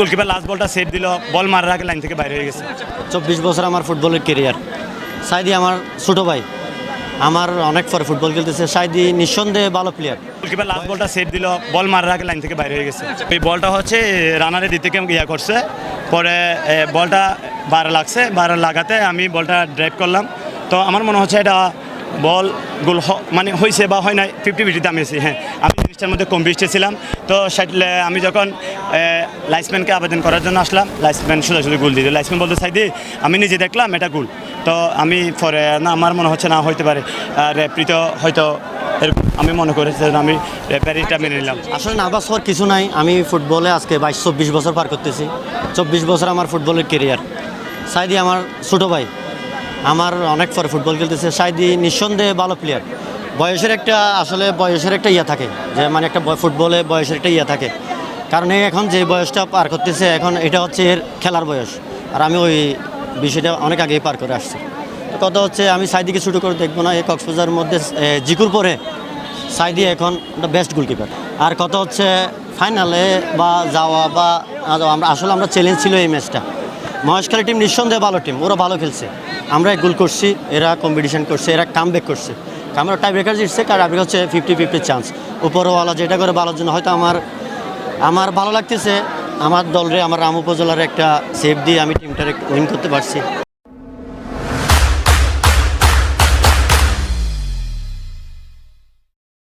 Goalkeeper last বলটা set দিল ball মারার আগে লাইন থেকে বাইরে হয়ে গেছে। চব্বিশ বছর আমার ফুটবলের কেরিয়ার সাইদি আমার ছোটো ভাই। আমার অনেক পরে ফুটবল খেলতেছে। সাইদি নিঃসন্দেহে ভালো প্লেয়ার গোলকিপার লাস্ট বলটা সেট দিল বল মারার আগে লাইন থেকে বাইরে হয়ে গেছে। এই বলটা হচ্ছে রানারের দিক থেকে ইয়া করছে। পরে বলটা বারে লাগছে। বারে লাগাতে আমি বলটা ড্রাইভ করলাম। তো আমার মনে হচ্ছে এটা বল, গোল মানে হয়েছে বা হয় নাই ফিফটি ফিফটিতে আমি হ্যাঁ। আমি জিনিসটার মধ্যে কম বৃষ্টি ছিলাম। তো সেটা আমি যখন লাইসম্যানকে আবেদন করার জন্য আসলাম লাইসম্যান শুধু গোল দিয়ে লাইসম্যান বলতে চাই দিয়ে আমি নিজে দেখলাম, এটা গোল। তো আমি পরে, না, আমার মনে হচ্ছে না, হইতে পারে। রেপ্রিত হয়তো আমি মনে করেছি আমি রেফারিটা মেনে নিলাম। আসলে না নার্ভাস হওয়ার কিছু নাই। আমি ফুটবলে আজকে বাইশ, চব্বিশ বছর পার করতেছি। চব্বিশ বছর আমার ফুটবলের কেরিয়ার সাইদি, আমার ছোটো ভাই আমার অনেক পরে ফুটবল খেলতেছে, সাইদি নিঃসন্দেহে ভালো প্লেয়ার বয়সের একটা, আসলে বয়সের একটা ইয়ে থাকে, যে মানে একটা ফুটবলে বয়সের একটা ইয়ে থাকে। কারণ এখন যে বয়সটা পার করতেছে, এখন এটা হচ্ছে এর খেলার বয়স। আর আমি ওই বিষয়টা অনেক আগেই পার করে আসছি। কথা হচ্ছে, আমি সাইদিকে ছোটো করে দেখব না, এই কক্সবাজারের মধ্যে জিকুর পরে সাইদি এখন বেস্ট গোলকিপার আর কথা হচ্ছে ফাইনালে বা যাওয়া বা আমরা আসলে আমরা চ্যালেঞ্জ ছিল এই ম্যাচটা মহেশখালী টিম নিঃসন্দেহে ভালো টিম ওরা ভালো খেলছে। আমরা গোল করছি, এরা কম্পিটিশন করছে, এরা কাম ব্যাক করছে। আমরা টাই ব্রেকার জিতছে, কারণ আপনি হচ্ছে ফিফটি ফিফটি চান্স উপরওয়ালা যেটা করে ভালোর জন্য, হয়তো আমার আমার ভালো লাগতেছে। আমার দলরে আমার রাম উপজেলার একটা সেফ দিয়ে আমি টিমটারে উইন করতে পারছি।